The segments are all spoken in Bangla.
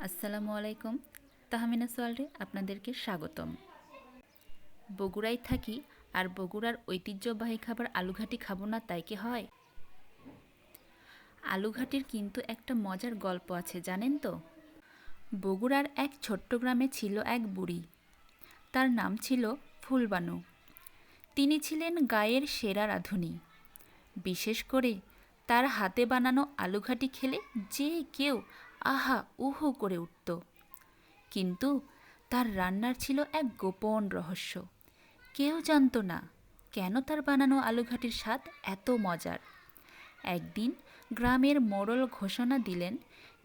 আসসালামু আলাইকুম। তাহমিনা সোয়াল্ডে আপনাদেরকে স্বাগতম। বগুড়ায় থাকি আর বগুড়ার ঐতিহ্যবাহী খাবার আলুঘাটি খাব না তাই কি হয়? আলুঘাটির কিন্তু একটা মজার গল্প আছে, জানেন তো? বগুড়ার এক ছোট্ট গ্রামে ছিল এক বুড়ি। তার নাম ছিল ফুলবানু। তিনি ছিলেন গায়ের সেরা রাঁধুনি। বিশেষ করে তার হাতে বানানো আলুঘাটি খেলে যে কেউ আহা, উহু করে উঠত। কিন্তু তার রান্নার ছিল এক গোপন রহস্য। কেউ জানতো না কেন তার বানানো আলুঘাটির স্বাদ এত মজার। একদিন গ্রামের মোড়ল ঘোষণা দিলেন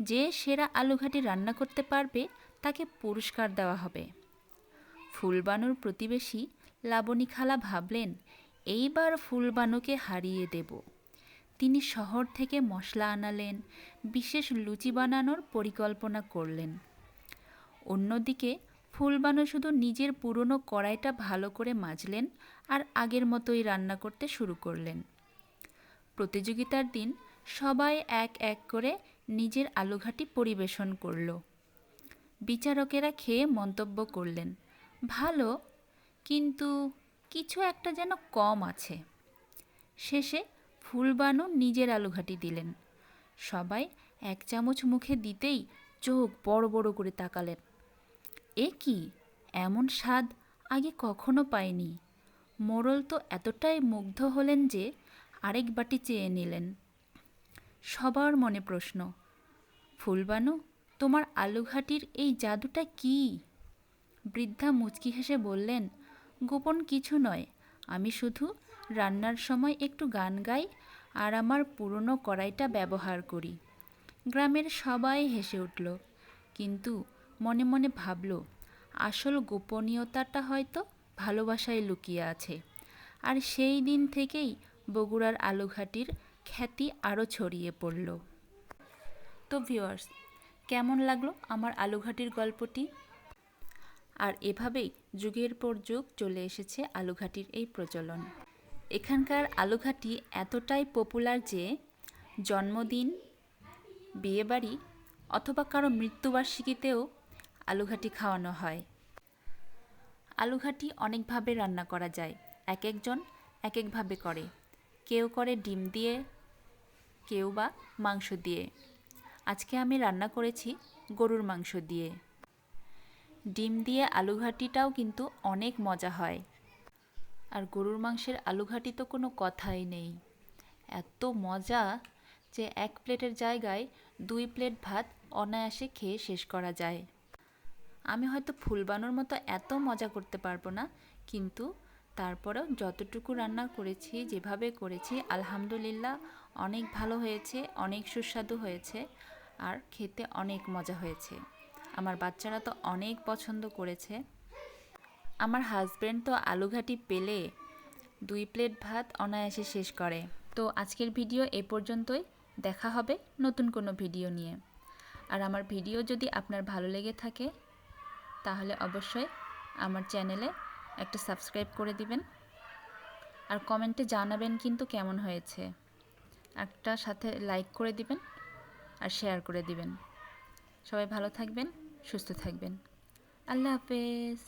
যে সেরা আলুঘাটি রান্না করতে পারবে, তাকে পুরস্কার দেওয়া হবে। ফুলবানুর প্রতিবেশী লাবণী খালা ভাবলেন, এইবার ফুলবানুকে হারিয়ে দেব। তিনি শহর থেকে মশলা আনালেন, বিশেষ লুচি বানানোর পরিকল্পনা করলেন। অন্যদিকে, ফুলবানু শুধু নিজের পুরনো কড়াইটা ভালো করে মাজলেন আর আগের মতোই রান্না করতে শুরু করলেন। প্রতিযোগিতার দিন সবাই এক এক করে নিজের আলুঘাটি পরিবেশন করল। বিচারকেরা খেয়ে মন্তব্য করলেন, ভালো, কিন্তু কিছু একটা যেন কম আছে। শেষে ফুলবানু নিজের আলুঘাটি দিলেন। সবাই এক চামচ মুখে দিতেই চোখ বড় বড় করে তাকালেন। এ কি? এমন স্বাদ আগে কখনো পায়নি মোরল তো এতটাই মুগ্ধ হলেন যে আরেক বাটি চেয়ে নিলেন। সবার মনে প্রশ্ন, ফুলবানু, তোমার আলুঘাটির এই জাদুটা কি? বৃদ্ধা মুচকি হেসে বললেন, গোপন কিছু নয়, আমি শুধু রান্নার সময় একটু গান গাই আর আমার পুরনো কড়াইটা ব্যবহার করি। গ্রামের সবাই হেসে উঠল। কিন্তু মনে মনে ভাবল, আসল গোপনীয়তাটা হয়তো ভালোবাসায় লুকিয়ে আছে। আর সেই দিন থেকেই বগুড়ার আলুঘাটির খ্যাতি আরও ছড়িয়ে পড়ল। তো ভিউয়ার্স, কেমন লাগল আমার আলুঘাটির গল্পটি? আর এভাবেই যুগের পর যুগ চলে এসেছে আলুঘাটির এই প্রচলন। এখানকার আলুঘাটি এতটাই পপুলার যে জন্মদিন, বিয়েবাড়ি অথবা কারও মৃত্যুবার্ষিকীতেও আলুঘাটি খাওয়ানো হয়। আলুঘাটি অনেকভাবে রান্না করা যায় এক একজন এক একভাবে করে। কেউ করে ডিম দিয়ে, কেউ বা মাংস দিয়ে। আজকে আমি রান্না করেছি গরুর মাংস দিয়ে। ডিম দিয়ে আলুঘাটিটাও কিন্তু অনেক মজা হয়। আর গরুর মাংসের আলুঘাটি তো কোনো কথাই নেই। এত মজা যে এক প্লেটের জায়গায় দুই প্লেট ভাত অনায়াসে খেয়ে শেষ করা যায়। আমি হয়তো ফুলবানোর মতো এত মজা করতে পারব না, কিন্তু তারপরেও যতটুকু রান্না করেছি, যেভাবে করেছি, আলহামদুলিল্লাহ অনেক ভালো হয়েছে, অনেক সুস্বাদু হয়েছে আর খেতে অনেক মজা হয়েছে। আমার বাচ্চারা তো অনেক পছন্দ করেছে। আমার হাজব্যান্ড তো আলুঘাটি পেলে দুই প্লেট ভাত অনায়াসে শেষ করে। তো আজকের ভিডিও এ পর্যন্তই। দেখা হবে নতুন কোনো ভিডিও নিয়ে। আর আমার ভিডিও যদি আপনার ভালো লেগে থাকে, তাহলে অবশ্যই আমার চ্যানেলে একটা সাবস্ক্রাইব করে দিবেন। আর কমেন্টে জানাবেন কিন্তু কেমন হয়েছে। একটা সাথে লাইক করে দিবেন আর শেয়ার করে দিবেন। সবাই ভালো থাকবেন, সুস্থ থাকবেন। আল্লাহ হাফেজ।